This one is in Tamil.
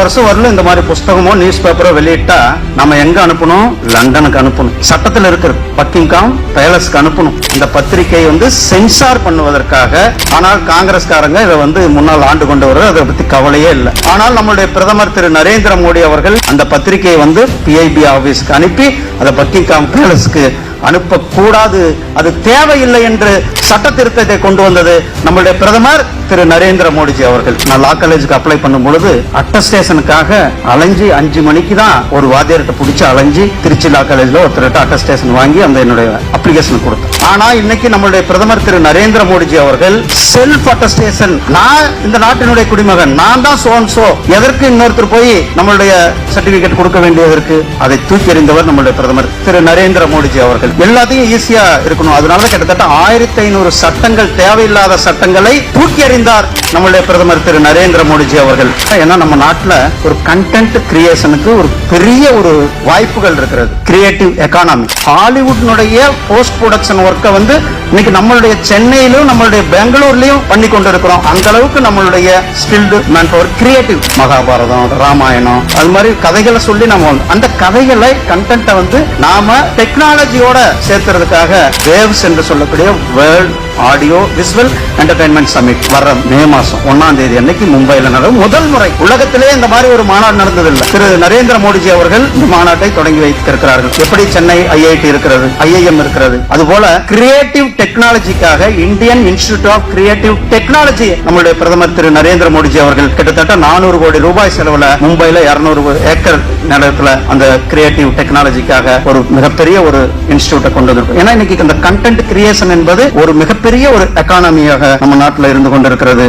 வருஷம் வரலும் இந்த மாதிரி புஸ்தகமோ நியூஸ் பேப்பரோ வெளியிட்டா நம்ம எங்க அனுப்பணும்? லண்டனுக்கு அனுப்பணும். சட்டத்தில் இருக்கிறது. பக்கிங்காம் பேலஸ்க்கு அனுப்பணும். இந்த பத்திரிகை வந்து சென்சார் பண்ணுவதற்காக ஆனால் காங்கிரஸ்காரங்க இதை வந்து முன்னால் ஆண்டு கொண்டு அதை பத்தி கவலையே இல்லை. ஆனால் நம்மளுடைய பிரதமர் திரு நரேந்திர மோடி அவர்கள் அந்த பத்திரிகையை வந்து பிஐபி ஆபீஸ்க்கு அனுப்பி அதை பக்கிங்காம் பேலஸ்க்கு அனுப்பக்கூடாது. அது தேவையில்லை என்று சட்ட திருத்தத்தை கொண்டு வந்தது நம்மளுடைய பிரதமர் திரு நரேந்திர மோடிஜி அவர்கள். நான் லா காலேஜுக்கு அப்ளை பண்ணும் பொழுது அட்டஸ்டேஷனுக்காக அலைஞ்சு அஞ்சு மணிக்கு தான் ஒரு வாத்தியார்கிட்ட பிடிச்சி அலைஞ்சு திருச்சி லா காலேஜ்ல ஒருத்தர்கிட்ட அட்டஸ்டேஷன் வாங்கி அந்த என்னுடைய அப்ளிகேஷன் கொடுத்தேன். ஆனா இன்னைக்கு நம்மளுடைய பிரதமர் திரு நரேந்திர மோடிஜி அவர்கள் செல்ஃப் அட்டஸ்டேஷன் நான் இந்த நாட்டினுடைய குடிமகன் நான் தான் சோன் சோ எதற்கு இன்னொருத்தர் போய் நம்மளுடைய சர்டிபிகேட் கொடுக்க வேண்டியதற்கு அதை தூக்கி எறிந்தவர் நம்மளுடைய பிரதமர் திரு நரேந்திர மோடிஜி அவர்கள். எல்லாத்தையும் ஈஸியா இருக்கணும். அதனால கிட்டத்தட்ட ஆயிரத்தி ஐநூறு சட்டங்கள் தேவையில்லாத சட்டங்களை தூக்கி எறிந்தார் நம்மளுடைய பிரதமர் திரு நரேந்திர மோடிஜி அவர்கள். ஏன்னா நம்ம நாட்டில் ஒரு கண்டென்ட் கிரியேஷனுக்கு ஒரு பெரிய ஒரு வாய்ப்புகள் இருக்கிறது. கிரியேட்டிவ் எக்கானமி ஹாலிவுட்னுடைய போஸ்ட் ப்ரொடக்ஷன் ஒர்க்கை வந்து இன்னைக்கு நம்மளுடைய சென்னையிலும் நம்மளுடைய பெங்களூர்லயும் பண்ணி கொண்டு இருக்கிறோம் அந்த அளவுக்கு நம்மளுடைய skilled man power creative Mahabharatam Ramayanam அது மாதிரி கதைகளை சொல்லி நம்ம வந்து- அந்த கதைகளை கண்டென்ட்டை வந்து நாம டெக்னாலஜியோட சேர்த்துறதுக்காக வேவ்ஸ் என்று சொல்லக்கூடிய world audio visual entertainment summit வர்ற மே மாசம் ஒன்னாம் தேதி அன்னைக்கு மும்பைல நடக்கும் முதல் முறை. உலகத்திலே இந்த மாதிரி ஒரு மாநாடு நடந்ததில்லை. திரு நரேந்திர மோடிஜி அவர்கள் இந்த மாநாட்டை தொடங்கி வைத்திருக்கிறார்கள். எப்படி சென்னை ஐஐடி இருக்கிறது ஐஐஎம் இருக்கிறது அதுபோல creative டெக்னாலஜிக்காக Indian institute of creative technology நம்மளுடைய பிரதமர் திரு நரேந்திர மோடிஜி அவர்கள் கிட்டத்தட்ட நானூறு கோடி ரூபாய் செலவுல மும்பைல இருநூறு ஏக்கர் நிலத்துல அந்த கிரியேட்டிவ் டெக்னாலஜிக்காக ஒரு மிகப்பெரிய ஒரு இன்ஸ்டியூட்டை கொண்டு வந்திருக்கும். ஏன்னா இன்னைக்கு இந்த கண்டென்ட் கிரியேஷன் என்பது ஒரு மிகப்பெரிய ஒரு எக்கானமியாக நம்ம நாட்டில் இருந்து கொண்டிருக்கிறது.